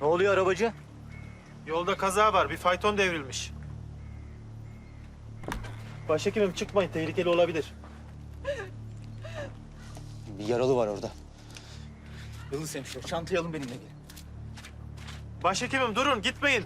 Ne oluyor arabacı? Yolda kaza var. Bir fayton devrilmiş. Başhekimim çıkmayın. Tehlikeli olabilir. Bir yaralı var orada. Yıldız hemşire çantayı alın benimle gelin. Başhekimim durun gitmeyin.